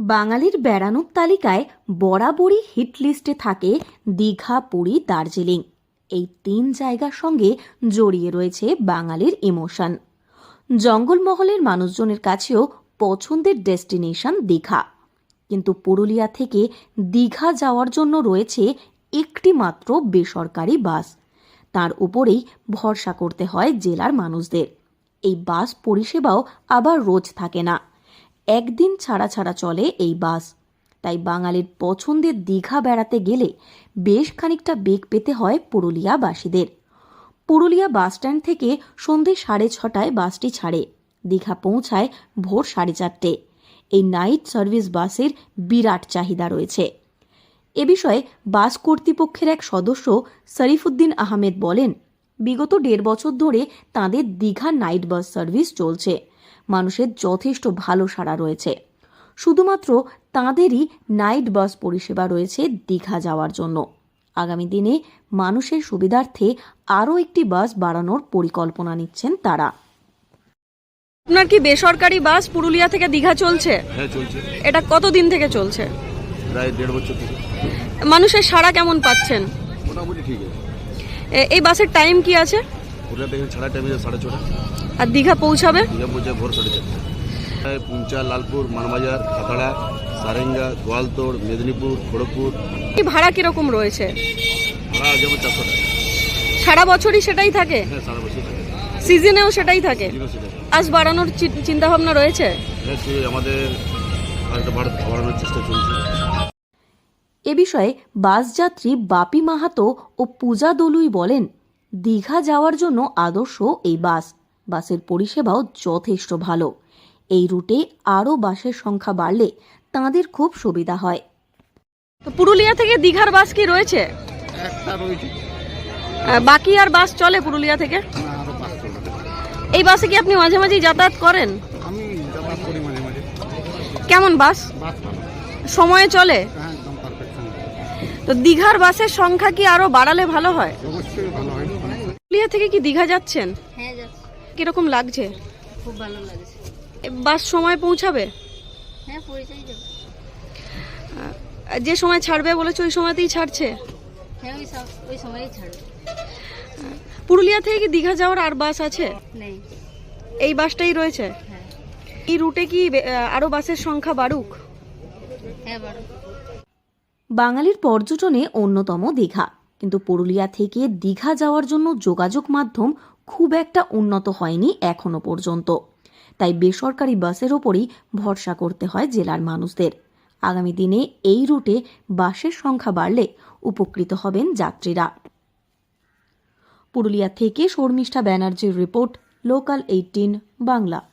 বাঙালির বেড়ানোর তালিকায় বরাবরই হিট লিস্টে থাকে দীঘা, পুরী, দার্জিলিং। এই তিন জায়গার সঙ্গে জড়িয়ে রয়েছে বাঙালির ইমোশন। জঙ্গলমহলের মানুষজনের কাছেও পছন্দের ডেস্টিনেশন দীঘা। কিন্তু পুরুলিয়া থেকে দীঘা যাওয়ার জন্য রয়েছে একটি মাত্র বেসরকারি বাস। তার উপরেই ভরসা করতে হয় জেলার মানুষদের। এই বাস পরিষেবাও আবার রোজ থাকে না। একদিন ছাড়া ছাড়া চলে এই বাস। তাই বাঙালির পছন্দের দীঘা বেড়াতে গেলে বেশ খানিকটা বেগ পেতে হয় পুরুলিয়াবাসীদের। পুরুলিয়া বাসস্ট্যান্ড থেকে সন্ধে সাড়ে ছটায় বাসটি ছাড়ে। দীঘা পৌঁছায় ভোর সাড়ে চারটে। এই নাইট সার্ভিস বাসের বিরাট চাহিদা রয়েছে। এ বিষয়ে বাস কর্তৃপক্ষের এক সদস্য শরীফুদ্দিন আহমেদ বলেন, বিগত দেড় বছর ধরে তাদের দীঘা নাইট বাস সার্ভিস চলছে। মানুষের যথেষ্ট ভালো সাড়া রয়েছে। শুধুমাত্র তাঁদেরই নাইট বাস পরিষেবা রয়েছে দীঘা যাওয়ার জন্য। আগামী দিনে মানুষের সুবিধার্থে আরও একটি বাস বাড়ানোর পরিকল্পনা নিচ্ছেন তারা। আপনার কি বেসরকারি বাস পুরুলিয়া থেকে দীঘা চলছে? হ্যাঁ চলছে। এটা কতদিন থেকে চলছে? প্রায় দেড় বছর থেকে। মানুষের সাড়া কেমন পাচ্ছেন? মোটামুটি ঠিক আছে। এই বাসের টাইম কি আছে? ওটা দেখেন ছাড়া টাইমে সাড়ে ছটা। আর দীঘা পৌঁছাবে? দীঘা ভোর সাড়ে চারটে। প্রায় পুঞ্চা লালপুর মানবাজার খাতড়া সারেঙ্গা গোয়ালতোড় মেদিনীপুর খড়গপুর। এই ভাড়া কীরকম রয়েছে? ভাড়া যেমন চারশো টাকা। সারা বছরই সেটাই থাকে? হ্যাঁ সারা বছর থাকে। সিজনেও সেটাই থাকে? বাস বাড়ানোর চিন্তা ভাবনা রয়েছে? হ্যাঁ আমাদের বাড়ানোর চেষ্টা চলছে। এ বিষয়ে বাস যাত্রী বাপি মাহাতো ও পূজা দলুই বলেন দীঘা যাওয়ার জন্য আদর্শ এই বাস। বাসের পরিষেবাও যথেষ্ট ভালো। এই রুটে আরও বাসের সংখ্যা বাড়লে তাঁদের খুব সুবিধা হয়। তো পুরুলিয়া থেকে দীঘার বাস কি রয়েছে? একটা রয়েছে। আহ, বাকি আর বাস চলে পুরুলিয়া থেকে? এই বাসে কি আপনি মাঝে মাঝেই যাতায়াত করেন? আমি যাতায়াত করি মাঝে মাঝে। কেমন বাস? সময়ে চলে? হ্যাঁ একদম পারফেক্ট তো দীঘার বাসের সংখ্যা কি আরও বাড়ালে ভালো হয়? অবশ্যই ভালো। হয় পুরুলিয়া থেকে কি দীঘা যাচ্ছেন? হ্যাঁ যাচ্ছি। কীরকম লাগছে? খুব ভালো লাগছে। বাস সময় পৌঁছাবে? হ্যাঁ যাবে। যে সময় ছাড়বে বলেছে ওই সময়তেই ছাড়ছে? হ্যাঁ ওই ওই সময়ই ছাড়বে। পুরুলিয়া থেকে কি দীঘা যাওয়ার আর বাস আছে? নেই। এই বাসটাই রয়েছে? হ্যাঁ। এই রুটে কি বে- আহ, আরও বাসের সংখ্যা বাড়ুক? হ্যাঁ বাঙালির পর্যটনে অন্যতম দীঘা। কিন্তু পুরুলিয়া থেকে দীঘা যাওয়ার জন্য যোগাযোগ মাধ্যম খুব একটা উন্নত হয়নি এখনও পর্যন্ত। তাই বেসরকারি বাসের ওপরই ভরসা করতে হয় জেলার মানুষদের। আগামী দিনে এই রুটে বাসের সংখ্যা বাড়লে উপকৃত হবেন যাত্রীরা। পুরুলিয়া থেকে শর্মিষ্ঠা ব্যানার্জির রিপোর্ট লোকাল এইটিন বাংলা